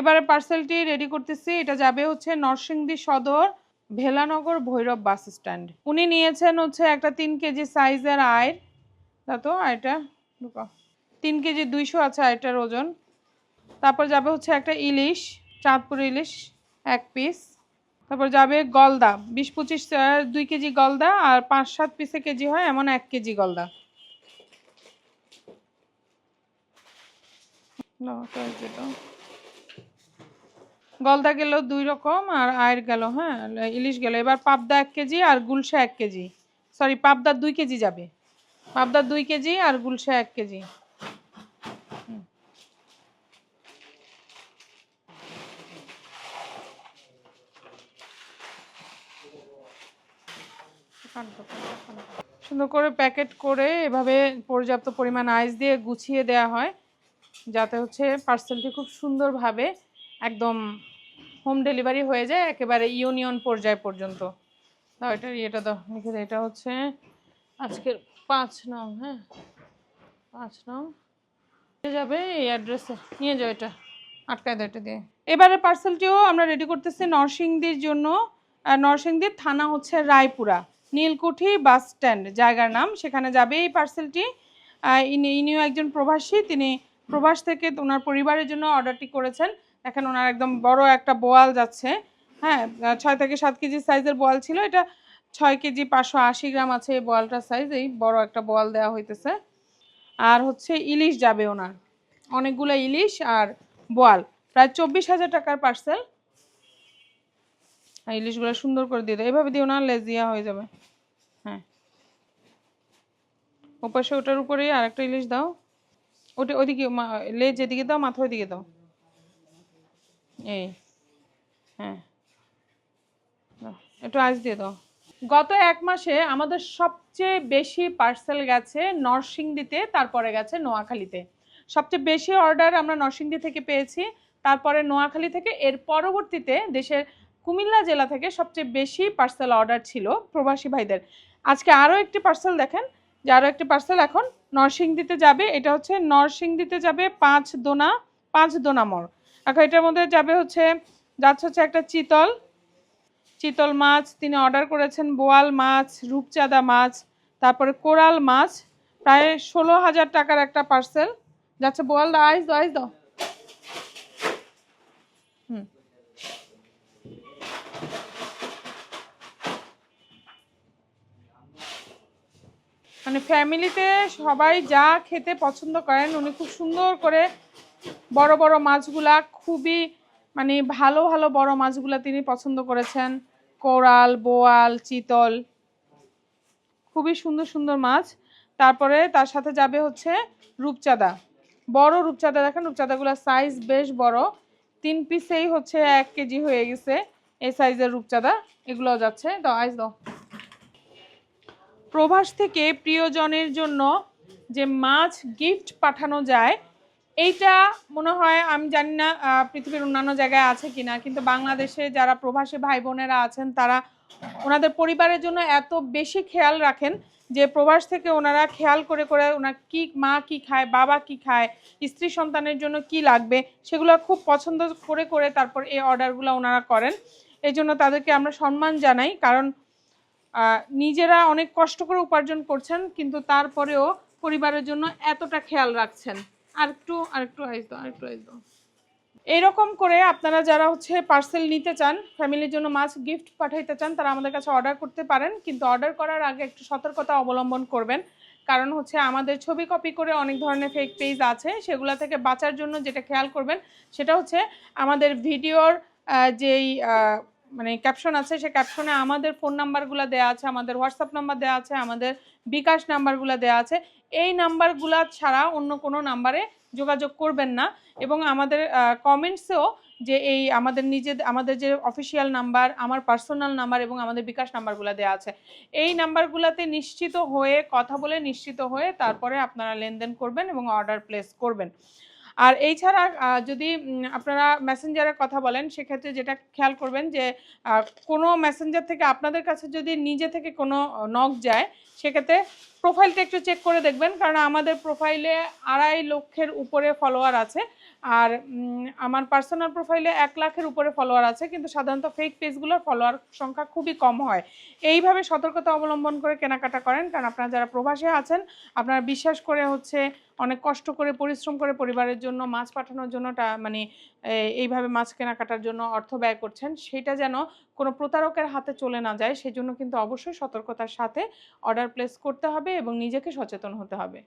এবারে পার্সেলটি রেডি করতেছি। এটা যাবে হচ্ছে নরসিংদী সদর, ভেলানগর, ভৈরব বাস স্ট্যান্ড উনি নিয়েছেন হচ্ছে একটা তিন কেজি সাইজের আয়ের। তা তো আয়টা। তিন কেজি দুইশো আছে আয়টার ওজন। তারপর যাবে হচ্ছে একটা ইলিশ, চাঁদপুর ইলিশ, এক পিস তারপর যাবে গলদা, বিশ পঁচিশ দুই কেজি গলদা আর পাঁচ সাত পিসে কেজি হয় এমন এক কেজি গলদা। দাও। গলদা গেল দুই রকম আর আয়ের গেল হ্যাঁ ইলিশ গেল। এবার পাবদা এক কেজি আর গুলশা এক কেজি। সরি পাবদা দুই কেজি যাবে। পাবদা দুই কেজি আর গুলশা এক কেজি। সুন্দর করে প্যাকেট করে এভাবে পর্যাপ্ত পরিমাণ আইস দিয়ে গুছিয়ে দেওয়া হয়, যাতে হচ্ছে পার্সেলটি খুব সুন্দরভাবে একদম হোম ডেলিভারি হয়ে যায় একেবারে ইউনিয়ন পর্যায় পর্যন্ত। দাও এটার ইয়েটা দাও, লিখে এটা হচ্ছে আজকের পাঁচ নং হ্যাঁ? পাঁচ নং। যাবে এই অ্যাড্রেসে, নিয়ে যাও এটা, আটকায় দাও এটা দিয়ে। এবারে পার্সেলটিও আমরা রেডি করতেছি নরসিংদীর জন্য। নরসিংদীর থানা হচ্ছে রায়পুরা, নীলকুঠি বাস স্ট্যান্ড, জায়গার নাম, সেখানে যাবে এই পার্সেলটি। ইনি, ইনিও একজন প্রবাসী, তিনি প্রবাস থেকে ওনার পরিবারের জন্য অর্ডারটি করেছেন। এখন ওনার একদম বড় একটা বোয়াল যাচ্ছে। হ্যাঁ ছয় থেকে সাত কেজি সাইজের বোয়াল ছিল। এটা ছয় কেজি পাঁচশো আশি গ্রাম আছে এই বোয়ালটার সাইজ এই বড় একটা বোয়াল দেওয়া হইতেছে। আর হচ্ছে ইলিশ যাবে ওনার। অনেকগুলো ইলিশ আর বোয়াল। প্রায় চব্বিশ হাজার টাকার পার্সেল আর ইলিশগুলো সুন্দর করে দিয়ে দাও এভাবে দিও না লেজিয়া হয়ে যাবে। হ্যাঁ। ওপাশে ওটার উপরেই আর একটা ইলিশ দাও। ওটা ওইদিকে লেজ এদিকে দাও মাথা ওইদিকে দাও। এই হ্যাঁ। একটু আইস দিয়ে দাও। গত এক মাসে আমাদের সবচেয়ে বেশি পার্সেল গেছে নরসিংদীতে, তারপরে গেছে নোয়াখালীতে। সবচেয়ে বেশি অর্ডার আমরা নরসিংদী থেকে পেয়েছি, তারপরে নোয়াখালী থেকে, এর পরবর্তীতে দেশের কুমিল্লা জেলা থেকে সবচেয়ে বেশি পার্সেল অর্ডার ছিল প্রবাসী ভাইদের। আজকে আরও একটি পার্সেল দেখেন, যে আরও একটি পার্সেল এখন নরসিংদীতে যাবে। এটা হচ্ছে নরসিংদীতে যাবে পাঁচ দোনা পাঁচ দোনা মোড়। এখন এটার মধ্যে যাবে হচ্ছে, যাচ্ছে হচ্ছে একটা চিতল চিতল মাছ, তিনি অর্ডার করেছেন বোয়াল মাছ, রূপচাঁদা মাছ, তারপরে কোরাল মাছ, প্রায় ষোলো হাজার টাকার একটা পার্সেল যাচ্ছে বোয়াল দা, আইস দাও আইস দাও। হুম। মানে ফ্যামিলিতে সবাই যা খেতে পছন্দ করেন, উনি খুব সুন্দর করে বড় বড় মাছগুলা খুবই মানে ভালো ভালো বড় মাছগুলা তিনি পছন্দ করেছেন। কোরাল, বোয়াল, চিতল। খুবই সুন্দর সুন্দর মাছ। তারপরে তার সাথে যাবে হচ্ছে রূপচাঁদা। বড় রূপচাঁদা দেখেন, রূপচাঁদাগুলোর সাইজ বেশ বড়। তিন পিসেই হচ্ছে এক কেজি হয়ে গেছে এই সাইজের রূপচাঁদা। এগুলোও যাচ্ছে। দাও আইস দাও। প্রবাস থেকে প্রিয়জনের জন্য যে মাছ গিফট পাঠানো যায় এইটা মনে হয়, আমি জানি না পৃথিবীর অন্যান্য জায়গায় আছে কিনা, কিন্তু বাংলাদেশে যারা প্রবাসী ভাই বোনেরা আছেন, তারা ওনাদের পরিবারের জন্য এত বেশি খেয়াল রাখেন যে প্রবাস থেকে ওনারা খেয়াল করে করে ওনার কি মা কি খায়, বাবা কি খায়, স্ত্রী সন্তানের জন্য কি লাগবে, সেগুলো খুব পছন্দ করে করে তারপর এই অর্ডারগুলো ওনারা করেন। এই জন্য তাদেরকে আমরা সম্মান জানাই, কারণ নিজেরা অনেক কষ্ট করে উপার্জন করছেন, কিন্তু তারপরেও পরিবারের জন্য এতটা খেয়াল রাখছেন। আর একটু আর একটু আইস দাও আর একটু আইস দাও। এইরকম করে আপনারা যারা হচ্ছে পার্সেল নিতে চান ফ্যামিলির জন্য মাছ গিফট পাঠাইতে চান, তারা আমাদের কাছে অর্ডার করতে পারেন। কিন্তু অর্ডার করার আগে একটু সতর্কতা অবলম্বন করবেন। কারণ হচ্ছে আমাদের ছবি কপি করে অনেক ধরনের ফেক পেজ আছে। সেগুলো থেকে বাঁচার জন্য যেটা খেয়াল করবেন, সেটা হচ্ছে আমাদের ভিডিওর যেই মানে ক্যাপশন আছে, সে ক্যাপশনে আমাদের ফোন নাম্বারগুলো দেওয়া আছে, আমাদের হোয়াটসঅ্যাপ নাম্বার দেওয়া আছে, আমাদের বিকাশ নাম্বারগুলো দেওয়া আছে। এই নাম্বারগুলো ছাড়া অন্য কোনো নাম্বারে যোগাযোগ করবেন না এবং আমাদের কমেন্টসেও যে এই আমাদের নিজে আমাদের যে অফিসিয়াল নাম্বার আমার পার্সোনাল নাম্বার এবং আমাদের বিকাশ নাম্বারগুলো দেওয়া আছে। এই নাম্বারগুলোতে নিশ্চিত হয়ে, কথা বলে নিশ্চিত হয়ে তারপরে আপনারা লেনদেন করবেন এবং অর্ডার প্লেস করবেন। আর এই ছাড়া যদি আপনারা মেসেঞ্জারে কথা বলেন, সেক্ষেত্রে যেটা খেয়াল করবেন যে কোনো মেসেঞ্জার থেকে আপনাদের কাছে যদি নিজে থেকে কোনো নক যায়, সেক্ষেত্রে প্রোফাইলটা একটু চেক করে দেখবেন, কারণ আমাদের প্রোফাইলে আড়াই লক্ষের উপরে ফলোয়ার আছে। আর আমার পার্সোনাল প্রোফাইলে এক লাখের উপরে ফলোয়ার আছে, কিন্তু সাধারণত ফেক পেজগুলোর ফলোয়ার সংখ্যা খুবই কম হয়। এইভাবে সতর্কতা অবলম্বন করে কেনাকাটা করেন, কারণ আপনারা যারা প্রবাসে আছেন, আপনারা বিশ্বাস করে হচ্ছে অনেক কষ্ট করে, পরিশ্রম করে পরিবারের জন্য মাছ পাঠানোর জন্য মানে এইভাবে মাছ কেনাকাটার জন্য অর্থ ব্যয় করছেন, সেটা যেন কোনো প্রতারকের হাতে চলে না যায়, সেজন্য কিন্তু অবশ্যই সতর্কতার সাথে অর্ডার প্লেস করতে হবে। এবং নিজেকে সচেতন হতে হবে।